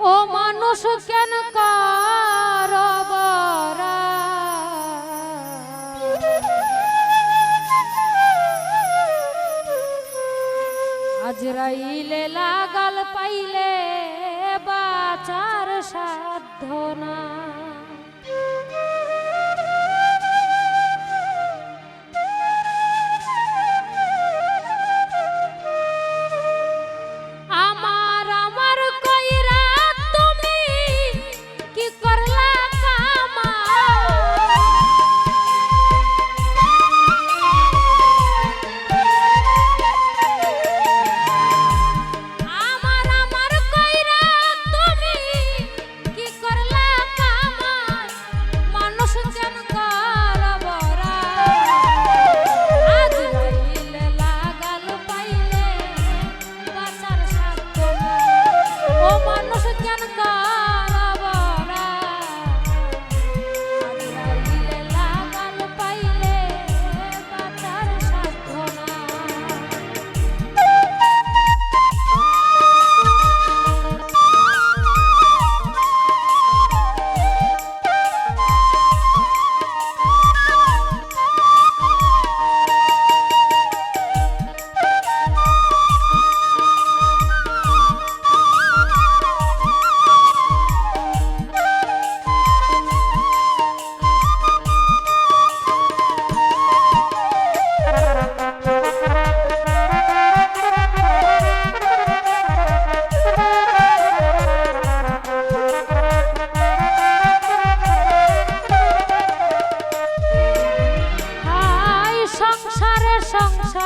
ও মানুষ কেন আজ রাইলে লাগা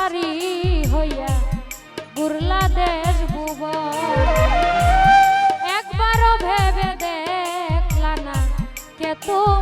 সারি হইয়া ঘুরলা দেশ বুব একবারও ভেবে দেখলা না কে তোর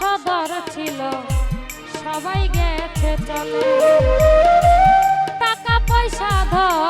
সদর ছিল সবাই গেছে চলে। টাকা পয়সা ধর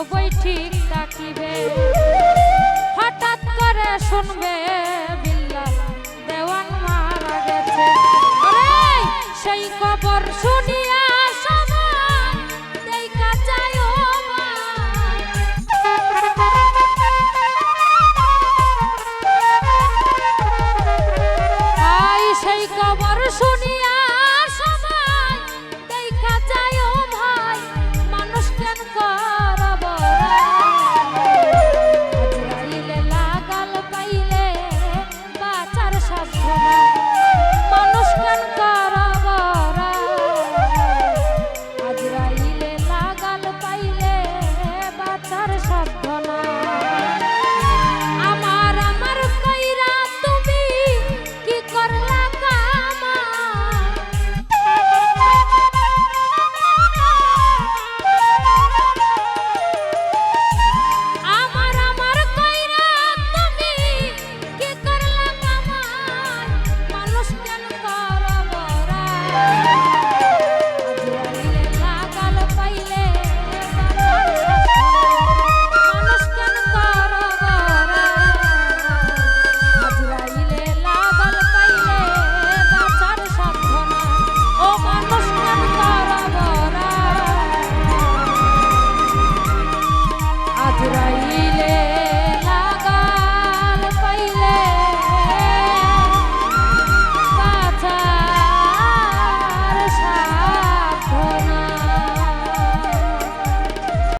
সবই ঠিক থাকিবে। হঠাৎ করে শুনবে বিল্লাল দেওয়ান মারা গেছে। সেই কবর